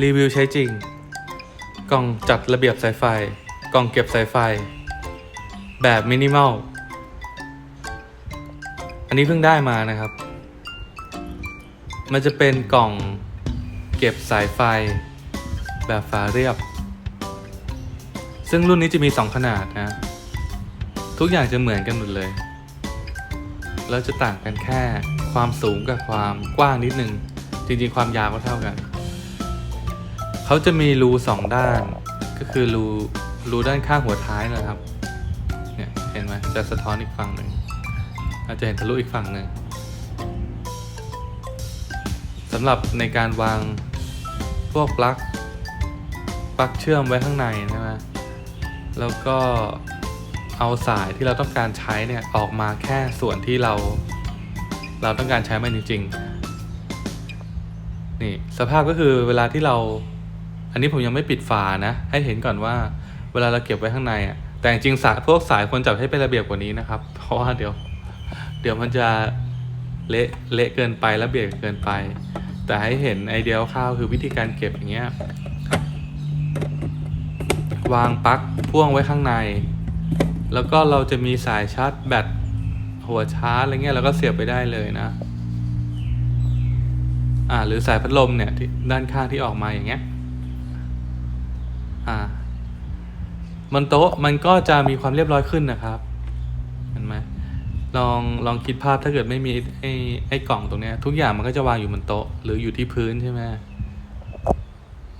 รีวิวใช้จริง กล่องจัดระเบียบสายไฟ กล่องเก็บสายไฟ แบบมินิมอล อันนี้เพิ่งได้มานะครับ มันจะเป็นกล่องเก็บสายไฟ แบบฝาเรียบ ซึ่งรุ่นนี้จะมี 2 ขนาดนะ ทุกอย่างจะเหมือนกันหมดเลย แล้วจะต่างกันแค่ความสูงกับความกว้างนิดนึง จริงๆ ความยาวก็เท่ากัน เขาจะมีรูสองด้าน ก็คือรูรูด้านข้างหัวท้ายนะครับ เนี่ยเห็นไหมจะสะท้อนอีกฝั่งหนึ่งอาจจะเห็นทะลุอีกฝั่งหนึ่งสำหรับในการวางพวกปลั๊กปลั๊กเชื่อมไว้ข้างในใช่ไหมแล้วก็เอาสายที่เราต้องการใช้เนี่ยออกมาแค่ส่วนที่เรา เราต้องการใช้มันจริงๆนี่สภาพก็คือเวลาที่เรา อันนี้ผมยังไม่ปิดฝานะ ให้เห็นก่อนว่า เวลาเราเก็บไว้ข้างในอะแต่จริงๆสายพวกสายควรจับให้เป็นระเบียบกว่านี้นะครับ เพราะว่าเดี๋ยว เดี๋ยวมันจะเละเละเกินไประเบียบเกินไป แต่ให้เห็นไอเดียคร่าวคือวิธีการเก็บอย่างเงี้ยวางปลั๊กพ่วงไว้ข้างใน แล้วก็เราจะมีสายชาร์จแบตหัวชาร์จอะไรเงี้ยเราก็เสียบไปได้เลยนะ อ่าหรือสายพัดลมเนี่ยที่ด้านข้างที่ออกมาอย่างเงี้ย อ่าบนโต๊ะมันก็จะมีความเรียบร้อยขึ้นนะครับ เห็นไหมลองลองคิดภาพถ้าเกิดไม่มีไอ้ไอ้กล่องตรงเนี้ย ทุกอย่างมันก็จะวางอยู่บนโต๊ะหรืออยู่ที่พื้นใช่ไหม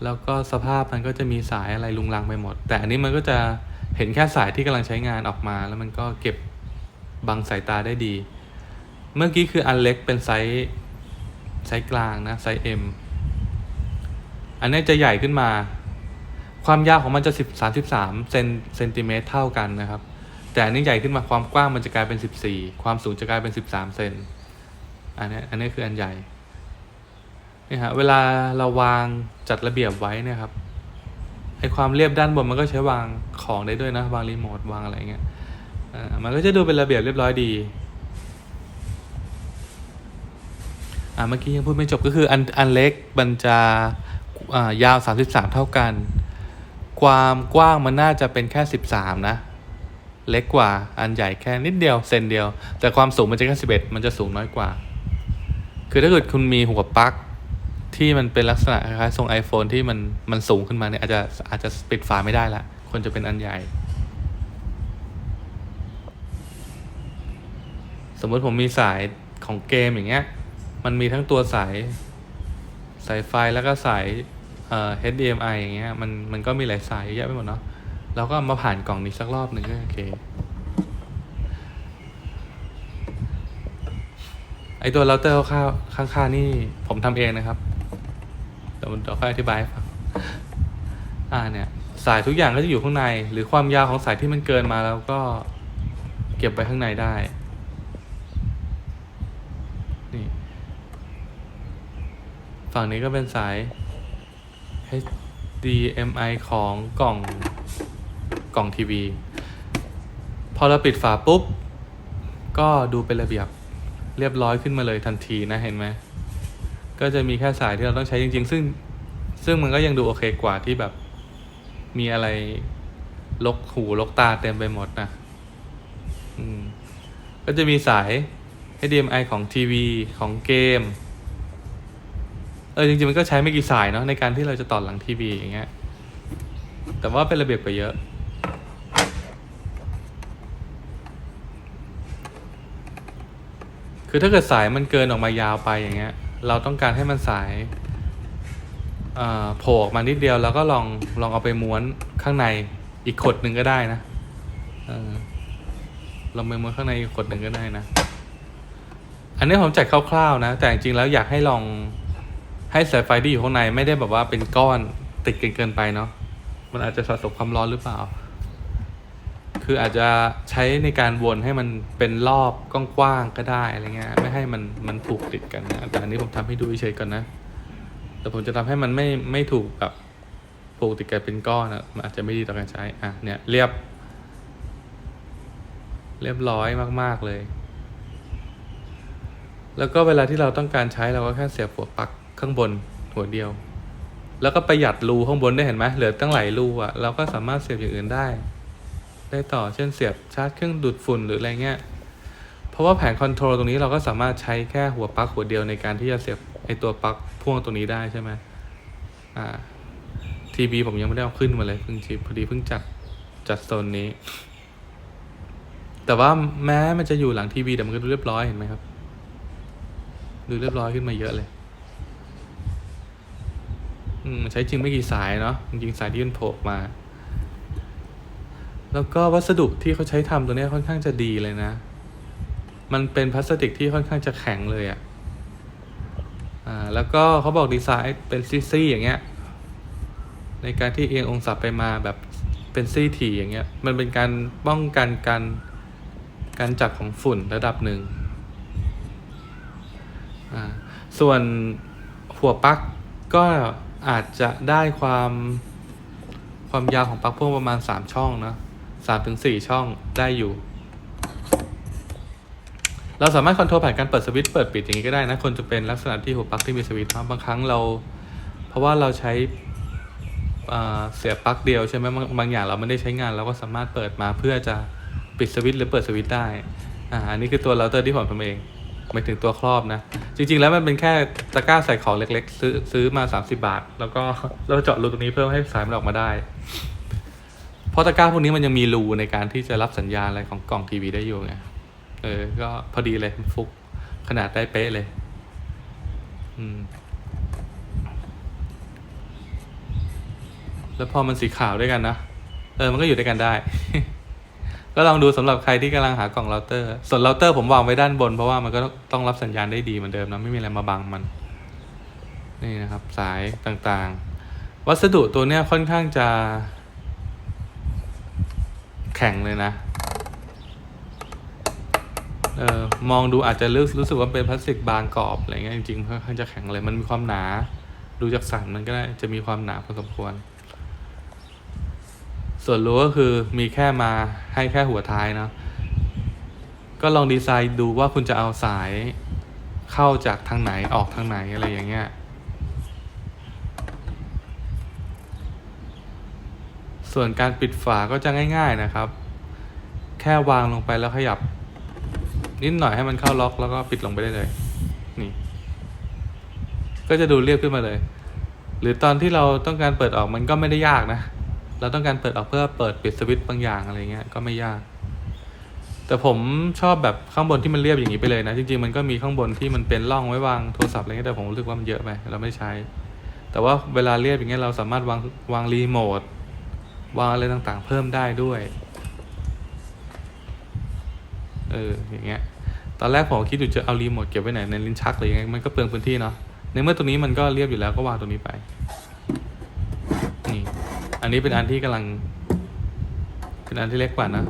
แล้วก็สภาพมันก็จะมีสายอะไรลุงลังไปหมด แต่อันนี้มันก็จะเห็นแค่สายที่กำลังใช้งานออกมา แล้วมันก็เก็บบังสายตาได้ดี เมื่อกี้คืออันเล็กเป็นไซส์ไซส์กลางนะไซส์ M อันนี้จะใหญ่ขึ้นมา ความยาวของมันจะ10 33เซนเซนติเมตรเท่ากันนะครับ แต่อันนี้ใหญ่ขึ้นมาความกว้างมันจะกลายเป็น 14 ความสูงจะกลายเป็น 13เซนอันนี้อันนี้คืออันใหญ่นี่ฮะเวลาเราวางจัดระเบียบไว้เนะครับไอความเรียบด้านบนมันก็ใช้วางของได้ด้วยนะวางรีโมทวางอะไรเงี้ยมันก็จะดูเป็นระเบียบเรียบร้อยดีอ่าเมื่อกี้ยังพูดไม่จบก็คืออันอันเล็กมันจะอ่ายาว 33 เท่ากัน ความกว้างมันน่าจะเป็นแค่ 13 นะ เล็กกว่าอันใหญ่แค่นิดเดียวเซนเดียว แต่ความสูงมันจะแค่11 มันจะสูงน้อยกว่า คือถ้าเกิดคุณมีหัวปลั๊กที่มันเป็นลักษณะคล้ายๆทรง iPhone ที่มันมันสูงขึ้นมาเนี่ยอาจจะอาจจะปิดฝาไม่ได้ละควรจะเป็นอันใหญ่ สมมติผมมีสายของเกมอย่างเงี้ย มันมีทั้งตัวสาย สายไฟแล้วก็สาย เอ่อ HDMI อย่างเงี้ยมันมันก็มีหลายสายเยอะแยะไปหมดเนาะเราก็มาผ่านกล่องนี้สักรอบหนึ่งก็โอเคไอตัวเราเตอร์ข้างข้างๆนี่ผมทำเองนะครับเดี๋ยวเดี๋ยวค่อยอธิบายให้ฟังอ่าเนี่ยสายทุกอย่างก็จะอยู่ข้างใน หรือความยาวของสายที่มันเกินมาแล้วก็เก็บไว้ข้างในได้นี่ฝั่งนี้ก็เป็นสาย HDMI ของกล่องกล่องทีวี พอเราปิดฝาปุ๊บ ก็ดูเป็นระเบียบเรียบร้อยขึ้นมาเลยทันทีนะเห็นไหม ก็จะมีแค่สายที่เราต้องใช้จริง ๆ ซึ่งซึ่งมันก็ยังดูโอเคกว่าที่แบบ มีอะไรลกหูลกตาเต็มไปหมดนะก็จะมีสาย HDMI ของทีวีของเกม เออจริงๆมันก็ใช้ไม่กี่สายเนาะในการที่เราจะต่อหลังทีวีอย่างเงี้ย แต่ว่าเป็นระเบียบกว่าเยอะคือถ้าเกิดสายมันเกินออกมายาวไปอย่างเงี้ย เราต้องการให้มันสายอ่อโผล่ออกมานิดเดียวแล้วก็ลองลองเอาไปม้วนข้างในอีกขดหนึ่งก็ได้นะเออลองไปม้วนข้างในอีกขดหนึ่งก็ได้นะ อันนี้ผมจัดคร่าวๆนะ แต่จริงๆแล้วอยากให้ลอง ให้สายไฟที่อยู่ข้างในไม่ได้แบบว่าเป็นก้อนติดกันเกินไปเนาะมันอาจจะสะสมความร้อนหรือเปล่า คืออาจจะใช้ในการวนให้มันเป็นรอบกว้างๆก็ได้อะไรเงี้ยไม่ให้มันมันผูกติดกันนะแต่อันนี้ผมทำให้ดูเฉยก่อนนะ แต่ผมจะทำให้มันไม่ไม่ถูกแบบผูกติดกันเป็นก้อนอะมันอาจจะไม่ดีต่อการใช้อะเนี่ยเรียบ เรียบร้อยมาก ๆเลย แล้วก็เวลาที่เราต้องการใช้เราก็แค่เสียบหัวปลั๊ก ข้างบนหัวเดียว แล้วก็ประหยัดรูข้างบนได้เห็นไหมเหลือตั้งหลายรูอะเราก็สามารถเสียบอย่างอื่นได้ ได้ต่อเช่นเสียบชาร์จเครื่องดูดฝุ่นหรืออะไรเงี้ยเพราะว่าแผงคอนโทรลตรงนี้เราก็สามารถใช้แค่หัวปลั๊กหัวเดียวในการที่จะเสียบไอตัวปลั๊กพ่วงตรงนี้ได้ใช่ไหมอ่าทีบีผมยังไม่ได้เอาขึ้นมาเลยเพิ่งชิปพอดีเพิ่งจัดจัดโซนนี้ แต่ว่าแม้มันจะอยู่หลังทีวีแต่มันก็ดูเรียบร้อยเห็นไหมครับ ดูเรียบร้อยขึ้นมาเยอะเลย อืมใช้จริงไม่กี่สายเนาะจริงสายที่มันโผล่มา แล้วก็วัสดุที่เขาใช้ทำตัวนี้ค่อนข้างจะดีเลยนะ มันเป็นพลาสติกที่ค่อนข้างจะแข็งเลยอะ่ะอ่าแล้วก็เขาบอกดีไซน์เป็นซี่ๆอย่างเงี้ย ในการที่เอียงองศาไปมาแบบเป็นซี่ถี่อย่างเงี้ย มันเป็นการป้องกันการการจับของฝุ่นระดับหนึ่งอ่าส่วนหัวปลั๊กก็ อาจจะได้ความความยาวของปลั๊กพ่วงประมาณ 3 ช่องนะสามถึงสี่ช่องได้อยู่ เราสามารถคอนโทรลผ่านการเปิดสวิตช์เปิดปิดอย่างนี้ก็ได้นะคนจะเป็นลักษณะที่หัวปลั๊กที่มีสวิตช์นะบางครั้งเรา เพราะว่าเราใช้เสียบปลั๊กเดียวใช่ไหมบางบางอย่างเราไม่ได้ใช้งานเราก็สามารถเปิดมาเพื่อจะปิดสวิตช์หรือเปิดสวิตช์ได้อ่าอันนี้คือตัวเราเตอร์ที่ผมทำเอง ไม่ถึงตัวครอบนะ จริง ๆ แล้วมันเป็นแค่ตะกร้าใส่ของเล็ก ๆ ซื้อซื้อมา 30 บาท แล้วก็เราเจาะรูตรงนี้เพื่อให้สายมันออกมาได้ เพราะตะกร้าพวกนี้มันยังมีรูในการที่จะรับสัญญาณอะไรของกล่องทีวีได้อยู่ไงเออ ก็พอดีเลยฟุกขนาดได้เป๊ะเลย อืม แล้วพอมันสีขาวด้วยกันนะ เออ มันก็อยู่ด้วยกันได้ ก็ลองดูสำหรับใครที่กำลังหากล่องเราเตอร์ ส่วนเราเตอร์ผมวางไว้ด้านบน เพราะว่ามันก็ต้องรับสัญญาณได้ดีเหมือนเดิมนะไม่มีอะไรมาบังมัน นี่นะครับสายต่างๆ วัสดุตัวเนี้ยค่อนข้างจะ แข็งเลยนะเออมองดูอาจจะรู้รู้สึกว่าเป็นพลาสติกบางกรอบอะไรเงี้ยจริงๆค่อนข้างจะแข็งเลยมันมีความหนา ดูจากสันมันก็ได้จะมีความหนาพอสมควร ส่วนรู้ก็คือมีแค่มาให้แค่หัวท้ายเนาะก็ลองดีไซน์ดูว่าคุณจะเอาสายเข้าจากทางไหนออกทางไหนอะไรอย่างเงี้ยส่วนการปิดฝาก็จะง่าย ๆนะครับ แค่วางลงไปแล้วขยับ นิดหน่อยให้มันเข้าล็อกแล้วก็ปิดลงไปได้เลย นี่ ก็จะดูเรียบขึ้นมาเลย หรือตอนที่เราต้องการเปิดออกมันก็ไม่ได้ยากนะ เราต้องการเปิดออกเพื่อเปิดปิดสวิตช์บางอย่างอะไรเงี้ยก็ไม่ยาก แต่ผมชอบแบบข้างบนที่มันเรียบอย่างนี้ไปเลยนะจริงๆมันก็มีข้างบนที่มันเป็นร่องไว้วางโทรศัพท์อะไรเงี้ยแต่ผมรู้สึกว่ามันเยอะไปเราไม่ใช้ แต่ว่าเวลาเรียบอย่างเงี้ยเราสามารถวางวางรีโมทวางอะไรต่างๆ เพิ่มได้ด้วยเอออย่างเงี้ยตอนแรกผมคิดอยู่จะเอารีโมทเก็บไว้ไหนในลิ้นชักหรือยังไงมันก็เปลืองพื้นที่เนาะในเมื่อตัวนี้มันก็เรียบอยู่แล้วก็วางตรงนี้ไป อันนี้เป็นอันที่กำลัง เป็นอันที่เล็กกว่านะ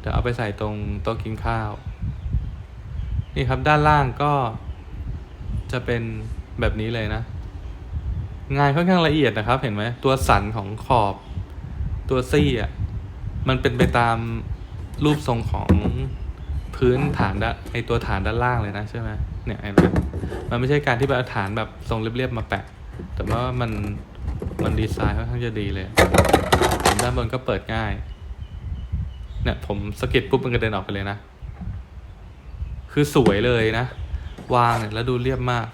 เดี๋ยวเอาไปใส่ตรงโต๊ะกินข้าว นี่ครับด้านล่างก็จะเป็นแบบนี้เลยนะ งานค่อนข้างละเอียดนะครับ เห็นไหมตัวสันของขอบตัวซี่อะมันเป็นไปตามรูปทรงของพื้นฐานด้านไอตัวฐานด้านล่างเลยนะใช่ไหมเนี่ยเห็นไหมมันไม่ใช่การที่ไปเอาฐานแบบทรงเรียบๆมาแปะ แต่ว่ามันมันดีไซน์ค่อนข้างจะดีเลย ด้านบนก็เปิดง่าย เนี่ยผมสกิดปุ๊บมันกระเด็นออกไปเลยนะ คือสวยเลยนะ วางเนี่ยแล้วดูเรียบมาก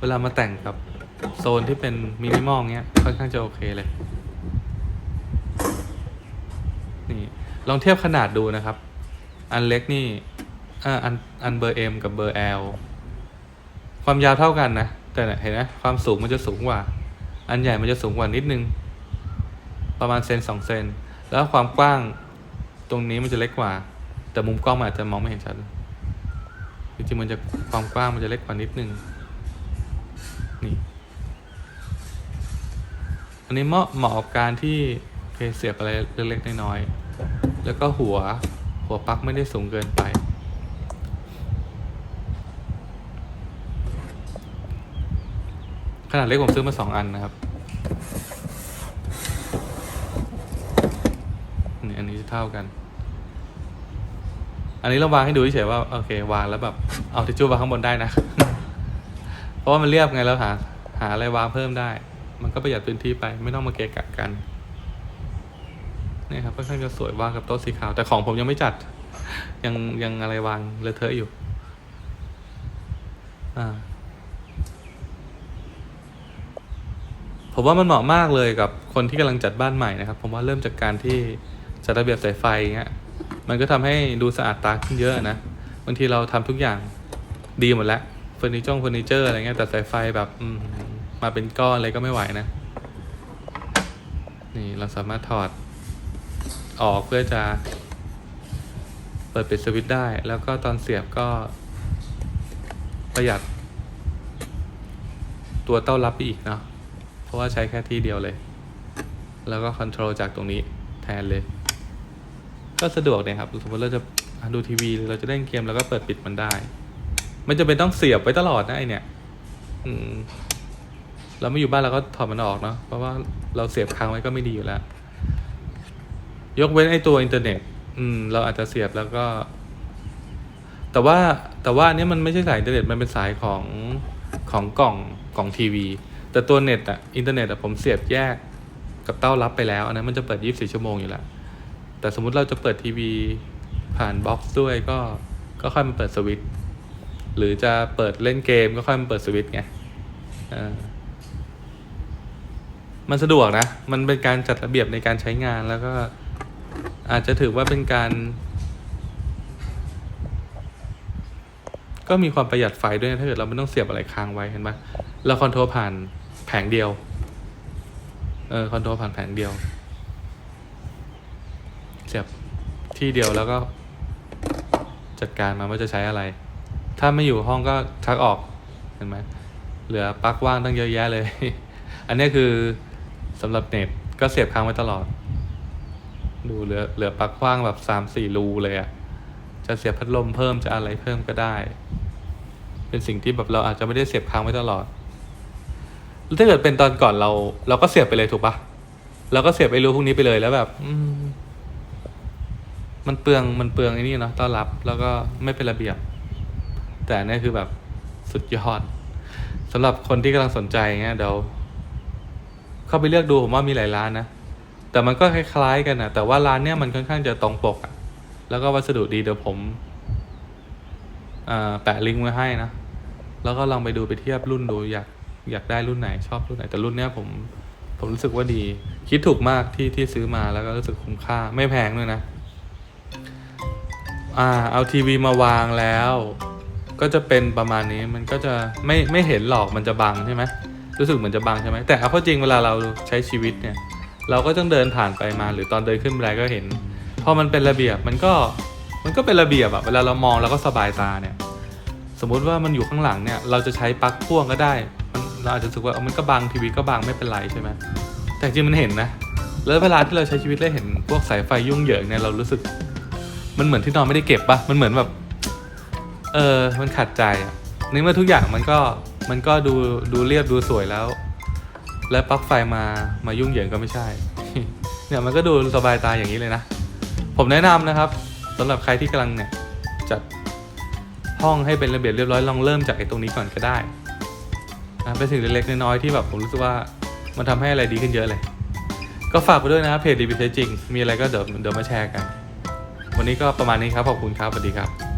เวลามาแต่งกับโซนที่เป็นมินิมอลเงี้ยค่อนข้างจะโอเคเลย นี่ลองเทียบขนาดดูนะครับ อันเล็กนี่อ่าอันอันเบอร์ M กับเบอร์ L ความยาวเท่ากันนะ แต่เห็นไหมความสูงมันจะสูงกว่า อันใหญ่มันจะสูงกว่านิดนึง ประมาณเซนสองเซน แล้วความกว้างตรงนี้มันจะเล็กกว่า แต่มุมกล้องมันอาจจะมองไม่เห็นชัดจริงๆมันจะความกว้างมันจะเล็กกว่านิดนึง นี่ อันนี้เหมาะเหมาะกับการที่เคเสียบอะไรเล็กๆน้อยๆ แล้วก็หัวหัวปลั๊กไม่ได้สูงเกินไป ขนาดเล็กผมซื้อมาสองอันนะครับนี่อันนี้จะเท่ากัน อันนี้เราวางให้ดูเฉยว่าโอเควางแล้วแบบเอาทิชชู่วางข้างบนได้นะ เพราะว่ามันเรียบไงแล้วหาหหาอะไรวางเพิ่มได้ มันก็ประหยัดพื้นที่ไป ไม่ต้องมาเกะกะกันนี่ครับค่อนข้างจะสวยวางกับโต๊ะสีขาว แต่ของผมยังไม่จัด ยังยังอะไรวางเลอะเทอะอยู่ อ่า ผมว่ามันเหมาะมากเลยกับคนที่กำลังจัดบ้านใหม่นะครับ ผมว่าเริ่มจากการที่จัดระเบียบสายไฟเงี้ยมันก็ทำให้ดูสะอาดตาขึ้นเยอะนะบางทีเราทำทุกอย่างดีหมดแล้วเฟอร์นิเจอร์เฟอร์นิเจอร์อะไรเงี้ยแต่สายไฟแบบอมมาเป็นก้อนอะไรก็ไม่ไหวนะ นี่เราสามารถถอดออกเพื่อจะ เปิดปิดสวิตช์ได้ แล้วก็ตอนเสียบก็ประหยัดตัวเต้ารับไปอีกเนาะ ราะว่าใช้แค่ที่เดียวเลย แล้วก็คอนโทรลจากตรงนี้แทนเลย ก็สะดวกเนี่ยครับ สมมติเราจะดูทีวีหรือเราจะเล่นเกมแล้วก็เปิดปิดมันได้ มันจะเป็นต้องเสียบไว้ตลอดนะไอเนี่ยอืมเราไม่อยู่บ้านเราก็ถอดมันออกเนาะ เพราะว่าเราเสียบค้างไว้ก็ไม่ดีอยู่แล้ว ยกเว้นไอตัวอินเทอร์เน็ต อืม เราอาจจะเสียบแล้วก็ แต่ว่าแต่ว่าอันนี้มันไม่ใช่สายอินเทอร์เน็ต มันเป็นสายของของกล่องกล่องทีวี แต่ตัวเน็ตอะอินเทอร์เน็ตอะผมเสียบแยกกับเต้ารับไปแล้วอันนั้นมันจะเปิด 24 ชั่วโมงอยู่แล้วแต่สมมุติเราจะเปิดทีวีผ่านบ็อกซ์ด้วยก็ก็ค่อยมาเปิดสวิตช์หรือจะเปิดเล่นเกมก็ค่อยมาเปิดสวิตช์ไงมันสะดวกนะ มันเป็นการจัดระเบียบในการใช้งานแล้วก็อาจจะถือว่าเป็นการ ก็มีความประหยัดไฟด้วยนะถ้าเกิดเราไม่ต้องเสียบอะไรค้างไว้เห็นปะเราคอนโทรลผ่าน แผงเดียว เออคอนโทรลผ่านแผงเดียว เสียบที่เดียวแล้วก็ จัดการมาว่าจะใช้อะไร ถ้าไม่อยู่ห้องก็ชักออก เห็นไหมเหลือปลั๊กว่างตั้งเยอะแยะเลย อันนี้คือสำหรับเน็ตก็เสียบค้างไว้ตลอด ดูเหลือเหลือปลั๊กว่างแบบสามสี่รูเลยอะจะเสียบพัดลมเพิ่มจะอะไรเพิ่มก็ได้ เป็นสิ่งที่แบบเราอาจจะไม่ได้เสียบค้างไว้ตลอด ถ้าเกิดเป็นตอนก่อนเรา เราก็เสียบไปเลยถูกปะเราก็เสียบไอ้รูพวกนี้ไปเลยแล้วแบบ อืม มันเปลืองมันเปลืองไอ้นี่เนาะต้อนรับ แล้วก็ไม่เป็นระเบียบ แต่นี่คือแบบสุดยอดสำหรับคนที่กำลังสนใจเงี้ยเดี๋ยวเข้าไปเลือกดูผมว่ามีหลายร้านนะแต่มันก็คล้ายๆกันนะแต่ว่าร้านเนี้ยมันค่อนข้างจะตรงปกอะแล้วก็วัสดุดีเดี๋ยวผมแปะลิงก์ไว้ให้นะ แล้วก็ลองไปดูไปเทียบรุ่นดูอยาก อยากได้รุ่นไหนชอบรุ่นไหนแต่รุ่นเนี้ยผมผมรู้สึกว่าดี คิดถูกมากที่ที่ซื้อมาแล้วก็รู้สึกคุ้มค่าไม่แพงด้วยนะ อ่าเอาทีวีมาวางแล้ว ก็จะเป็นประมาณนี้มันก็จะไม่ไม่เห็นหรอกมันจะบังใช่ไหมรู้สึกเหมือนจะบังใช่ไหมแต่เอาเข้าจริงเวลาเราใช้ชีวิตเนี่ย เราก็ต้องเดินผ่านไปมาหรือตอนเดินขึ้นบันไดก็เห็นพอมันเป็นระเบียบมันก็มันก็เป็นระเบียบอะเวลาเรามองเราก็สบายตาเนี่ย สมมุติว่ามันอยู่ข้างหลังเนี่ย เราจะใช้ปลั๊กพ่วงก็ได้ เราอาจจะรู้สึกว่ามันก็บังทีวีก็บังไม่เป็นไรใช่ไหมแต่จริงมันเห็นนะ แล้วเวลาที่เราใช้ชีวิตแล้วเห็นพวกสายไฟยุ่งเหยิงเนี่ยเรารู้สึก มันเหมือนที่นอนไม่ได้เก็บปะมันเหมือนแบบ เออมันขัดใจอะในเมื่อทุกอย่างมันก็มันก็ดูดูเรียบดูสวยแล้ว แล้วปลั๊กไฟมามายุ่งเหยิงก็ไม่ใช่ เนี่ยมันก็ดูสบายตาอย่างนี้เลยนะ ผมแนะนำนะครับสำหรับใครที่กำลังเนี่ยจัดห้องให้เป็นระเบียบเรียบร้อยลองเริ่มจากไอ้ตรงนี้ก่อนก็ได้ นะเป็นสิ่งเล็กๆน้อยๆที่แบบผมรู้สึกว่ามันทำให้อะไรดีขึ้นเยอะเลย ก็ฝากไปด้วยนะเพจดีบีเทจริง มีอะไรก็เดี๋ยวเดี๋ยวมาแชร์กัน วันนี้ก็ประมาณนี้ครับ ขอบคุณครับสวัสดีครับ